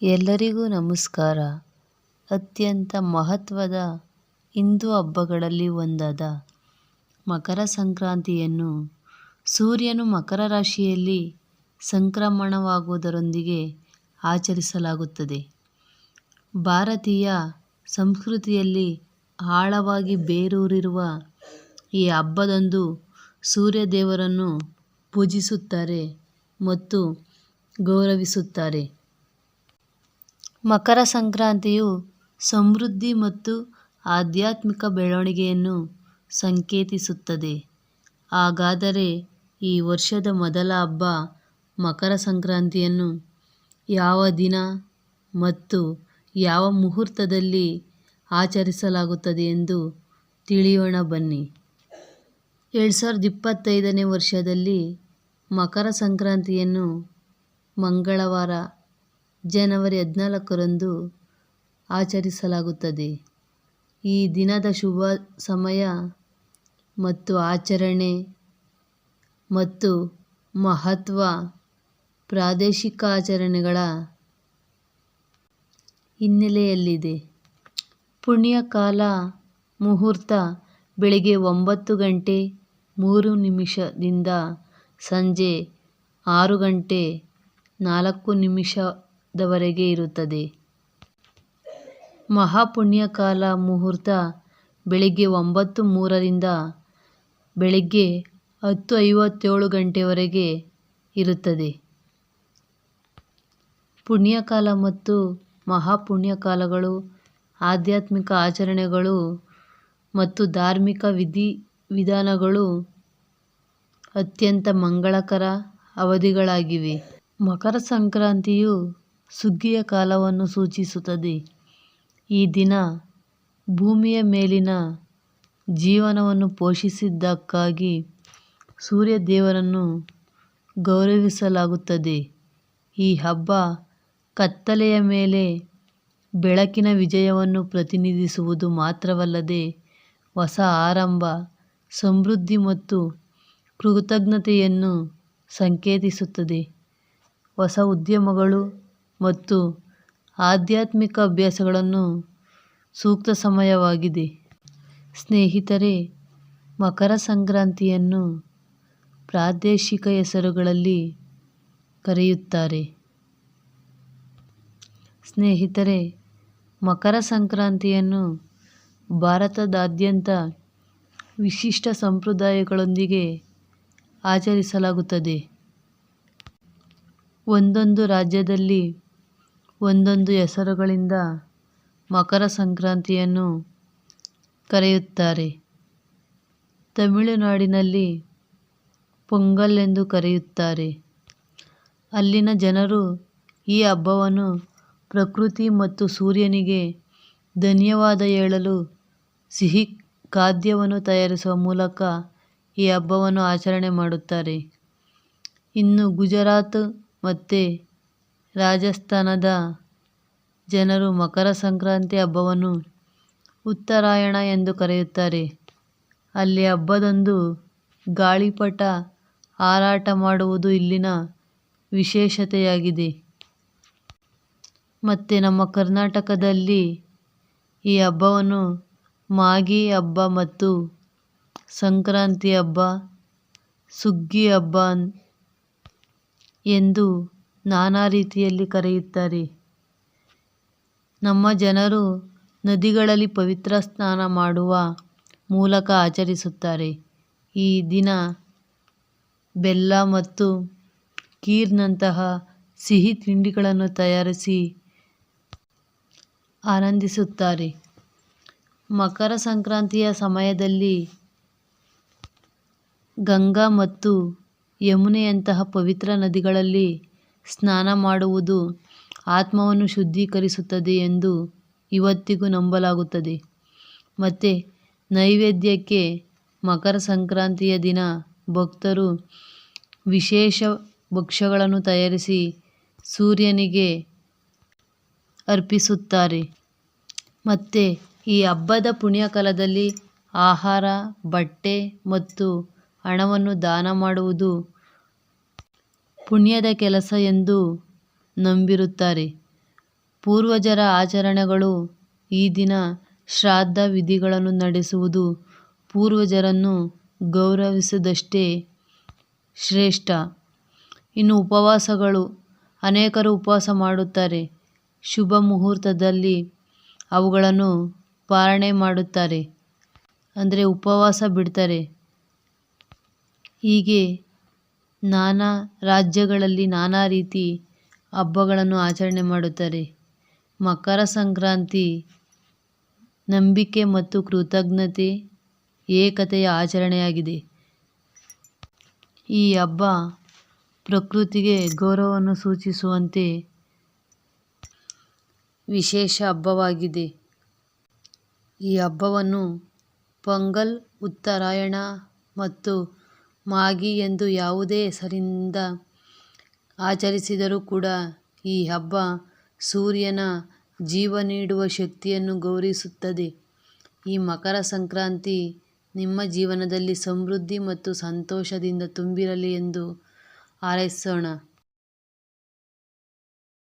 ಎಲ್ಲರಿಗೂ ನಮಸ್ಕಾರ. ಅತ್ಯಂತ ಮಹತ್ವದ ಹಿಂದೂ ಹಬ್ಬಗಳಲ್ಲಿ ಒಂದಾದ ಮಕರ ಸಂಕ್ರಾಂತಿಯನ್ನು ಸೂರ್ಯನು ಮಕರ ರಾಶಿಯಲ್ಲಿ ಸಂಕ್ರಮಣವಾಗುವುದರೊಂದಿಗೆ ಆಚರಿಸಲಾಗುತ್ತದೆ. ಭಾರತೀಯ ಸಂಸ್ಕೃತಿಯಲ್ಲಿ ಆಳವಾಗಿ ಬೇರೂರಿರುವ ಈ ಹಬ್ಬದಂದು ಸೂರ್ಯ ದೇವರನ್ನು ಪೂಜಿಸುತ್ತಾರೆ ಮತ್ತು ಗೌರವಿಸುತ್ತಾರೆ. ಮಕರ ಸಂಕ್ರಾಂತಿಯು ಸಮೃದ್ಧಿ ಮತ್ತು ಆಧ್ಯಾತ್ಮಿಕ ಬೆಳವಣಿಗೆಯನ್ನು ಸಂಕೇತಿಸುತ್ತದೆ. ಹಾಗಾದರೆ ಈ ವರ್ಷದ ಮೊದಲ ಹಬ್ಬ ಮಕರ ಸಂಕ್ರಾಂತಿಯನ್ನು ಯಾವ ದಿನ ಮತ್ತು ಯಾವ ಮುಹೂರ್ತದಲ್ಲಿ ಆಚರಿಸಲಾಗುತ್ತದೆ ಎಂದು ತಿಳಿಯೋಣ ಬನ್ನಿ. ಎರಡು ಸಾವಿರದ ಇಪ್ಪತ್ತೈದನೇ ವರ್ಷದಲ್ಲಿ ಮಕರ ಸಂಕ್ರಾಂತಿಯನ್ನು ಮಂಗಳವಾರ ಜನವರಿ ಹದಿನಾಲ್ಕರಂದು ಆಚರಿಸಲಾಗುತ್ತದೆ. ಈ ದಿನದ ಶುಭ ಸಮಯ ಮತ್ತು ಆಚರಣೆ ಮತ್ತು ಮಹತ್ವ ಪ್ರಾದೇಶಿಕ ಆಚರಣೆಗಳ ಹಿನ್ನೆಲೆಯಲ್ಲಿದೆ. ಪುಣ್ಯಕಾಲ ಮುಹೂರ್ತ ಬೆಳಿಗ್ಗೆ ಒಂಬತ್ತು ಗಂಟೆ ಮೂರು ನಿಮಿಷದಿಂದ ಸಂಜೆ ಆರು ಗಂಟೆ ನಾಲ್ಕು ನಿಮಿಷದವರೆಗೆ ಇರುತ್ತದೆ. ಮಹಾಪುಣ್ಯಕಾಲ ಮುಹೂರ್ತ ಬೆಳಿಗ್ಗೆ ಒಂಬತ್ತು ಮೂರರಿಂದ ಬೆಳಿಗ್ಗೆ ಹತ್ತು ಐವತ್ತೇಳು ಗಂಟೆವರೆಗೆ ಇರುತ್ತದೆ. ಪುಣ್ಯಕಾಲ ಮತ್ತು ಮಹಾಪುಣ್ಯಕಾಲಗಳು, ಆಧ್ಯಾತ್ಮಿಕ ಆಚರಣೆಗಳು ಮತ್ತು ಧಾರ್ಮಿಕ ವಿಧಿ ವಿಧಾನಗಳು ಅತ್ಯಂತ ಮಂಗಳಕರ ಅವಧಿಗಳಾಗಿವೆ. ಮಕರ ಸಂಕ್ರಾಂತಿಯು ಸುಗ್ಗಿಯ ಕಾಲವನ್ನು ಸೂಚಿಸುತ್ತದೆ. ಈ ದಿನ ಭೂಮಿಯ ಮೇಲಿನ ಜೀವನವನ್ನು ಪೋಷಿಸಿದ್ದಕ್ಕಾಗಿ ಸೂರ್ಯ ದೇವರನ್ನು ಗೌರವಿಸಲಾಗುತ್ತದೆ. ಈ ಹಬ್ಬ ಕತ್ತಲೆಯ ಮೇಲೆ ಬೆಳಕಿನ ವಿಜಯವನ್ನು ಪ್ರತಿನಿಧಿಸುವುದು ಮಾತ್ರವಲ್ಲದೆ ಹೊಸ ಆರಂಭ, ಸಮೃದ್ಧಿ ಮತ್ತು ಕೃತಜ್ಞತೆಯನ್ನು ಸಂಕೇತಿಸುತ್ತದೆ. ಹೊಸ ಉದ್ಯಮಗಳು ಮತ್ತು ಆಧ್ಯಾತ್ಮಿಕ ಅಭ್ಯಾಸಗಳನ್ನು ಸೂಕ್ತ ಸಮಯವಾಗಿದೆ. ಸ್ನೇಹಿತರೆ, ಮಕರ ಸಂಕ್ರಾಂತಿಯನ್ನು ಪ್ರಾದೇಶಿಕ ಹೆಸರುಗಳಲ್ಲಿ ಕರೆಯುತ್ತಾರೆ. ಸ್ನೇಹಿತರೆ, ಮಕರ ಸಂಕ್ರಾಂತಿಯನ್ನು ಭಾರತದಾದ್ಯಂತ ವಿಶಿಷ್ಟ ಸಂಪ್ರದಾಯಗಳೊಂದಿಗೆ ಆಚರಿಸಲಾಗುತ್ತದೆ. ಒಂದೊಂದು ರಾಜ್ಯದಲ್ಲಿ ಒಂದೊಂದು ಹೆಸರುಗಳಿಂದ ಮಕರ ಸಂಕ್ರಾಂತಿಯನ್ನು ಕರೆಯುತ್ತಾರೆ. ತಮಿಳುನಾಡಿನಲ್ಲಿ ಪೊಂಗಲ್ ಎಂದು ಕರೆಯುತ್ತಾರೆ. ಅಲ್ಲಿನ ಜನರು ಈ ಹಬ್ಬವನ್ನು ಪ್ರಕೃತಿ ಮತ್ತು ಸೂರ್ಯನಿಗೆ ಧನ್ಯವಾದ ಹೇಳಲು ಸಿಹಿ ಖಾದ್ಯವನ್ನು ತಯಾರಿಸುವ ಮೂಲಕ ಈ ಹಬ್ಬವನ್ನು ಆಚರಣೆ ಮಾಡುತ್ತಾರೆ. ಇನ್ನು ಗುಜರಾತ್ ಮತ್ತು ರಾಜಸ್ಥಾನದ ಜನರು ಮಕರ ಸಂಕ್ರಾಂತಿ ಹಬ್ಬವನ್ನು ಉತ್ತರಾಯಣ ಎಂದು ಕರೆಯುತ್ತಾರೆ. ಅಲ್ಲಿ ಹಬ್ಬದಂದು ಗಾಳಿಪಟ ಹಾರಾಟ ಮಾಡುವುದು ಇಲ್ಲಿನ ವಿಶೇಷತೆಯಾಗಿದೆ. ಮತ್ತು ನಮ್ಮ ಕರ್ನಾಟಕದಲ್ಲಿ ಈ ಹಬ್ಬವನ್ನು ಮಾಗಿ ಹಬ್ಬ ಮತ್ತು ಸಂಕ್ರಾಂತಿ ಹಬ್ಬ, ಸುಗ್ಗಿ ಹಬ್ಬ ಎಂದು ನಾನಾ ರೀತಿಯಲ್ಲಿ ಕರೆಯುತ್ತಾರೆ. ನಮ್ಮ ಜನರು ನದಿಗಳಲ್ಲಿ ಪವಿತ್ರ ಸ್ನಾನ ಮಾಡುವ ಮೂಲಕ ಆಚರಿಸುತ್ತಾರೆ. ಈ ದಿನ ಬೆಲ್ಲ ಮತ್ತು ಖೀರ್ನಂತಹ ಸಿಹಿ ತಿಂಡಿಗಳನ್ನು ತಯಾರಿಸಿ ಆನಂದಿಸುತ್ತಾರೆ. ಮಕರ ಸಂಕ್ರಾಂತಿಯ ಸಮಯದಲ್ಲಿ ಗಂಗಾ ಮತ್ತು ಯಮುನೆಯಂತಹ ಪವಿತ್ರ ನದಿಗಳಲ್ಲಿ ಸ್ನಾನ ಮಾಡುವುದು ಆತ್ಮವನ್ನು ಶುದ್ಧೀಕರಿಸುತ್ತದೆ ಎಂದು ಇವತ್ತಿಗೂ ನಂಬಲಾಗುತ್ತದೆ. ಮತ್ತು ನೈವೇದ್ಯಕ್ಕೆ ಮಕರ ಸಂಕ್ರಾಂತಿಯ ದಿನ ಭಕ್ತರು ವಿಶೇಷ ಭಕ್ಷ್ಯಗಳನ್ನು ತಯಾರಿಸಿ ಸೂರ್ಯನಿಗೆ ಅರ್ಪಿಸುತ್ತಾರೆ. ಮತ್ತು ಈ ಹಬ್ಬದ ಪುಣ್ಯಕಾಲದಲ್ಲಿ ಆಹಾರ, ಬಟ್ಟೆ ಮತ್ತು ಹಣವನ್ನು ದಾನ ಮಾಡುವುದು ಪುಣ್ಯದ ಕೆಲಸ ಎಂದು ನಂಬಿರುತ್ತಾರೆ ಪೂರ್ವಜರ ಆಚರಣೆಗಳು ಈ ದಿನ ಶ್ರಾದ್ದ ವಿಧಿಗಳನ್ನು ನಡೆಸುವುದು ಪೂರ್ವಜರನ್ನು ಗೌರವಿಸುವುದಷ್ಟೇ ಶ್ರೇಷ್ಠ. ಇನ್ನು ಉಪವಾಸಗಳು, ಅನೇಕರು ಉಪವಾಸ ಮಾಡುತ್ತಾರೆ. ಶುಭ ಮುಹೂರ್ತದಲ್ಲಿ ಅವುಗಳನ್ನು ಪಾರಣೆ ಮಾಡುತ್ತಾರೆ. ಅಂದರೆ ಉಪವಾಸ ಬಿಡ್ತಾರೆ. ಹೀಗೆ ನಾನಾ ರಾಜ್ಯಗಳಲ್ಲಿ ನಾನಾ ರೀತಿ ಹಬ್ಬಗಳನ್ನು ಆಚರಣೆ ಮಾಡುತ್ತಾರೆ. ಮಕರ ಸಂಕ್ರಾಂತಿ ನಂಬಿಕೆ ಮತ್ತು ಕೃತಜ್ಞತೆ, ಏಕತೆಯ ಆಚರಣೆಯಾಗಿದೆ. ಈ ಹಬ್ಬ ಪ್ರಕೃತಿಗೆ ಗೌರವವನ್ನು ಸೂಚಿಸುವಂತೆ ವಿಶೇಷ ಹಬ್ಬವಾಗಿದೆ. ಈ ಹಬ್ಬವನ್ನು ಪೊಂಗಲ್, ಉತ್ತರಾಯಣ ಮತ್ತು ಮಾಘಿ ಎಂದು ಯಾವುದೇ ಹೆಸರಿಂದ ಆಚರಿಸಿದರೂ ಕೂಡ ಈ ಹಬ್ಬ ಸೂರ್ಯನ ಜೀವ ನೀಡುವ ಶಕ್ತಿಯನ್ನು ಗೌರವಿಸುತ್ತದೆ. ಈ ಮಕರ ಸಂಕ್ರಾಂತಿ ನಿಮ್ಮ ಜೀವನದಲ್ಲಿ ಸಮೃದ್ಧಿ ಮತ್ತು ಸಂತೋಷದಿಂದ ತುಂಬಿರಲಿ ಎಂದು ಹಾರೈಸೋಣ.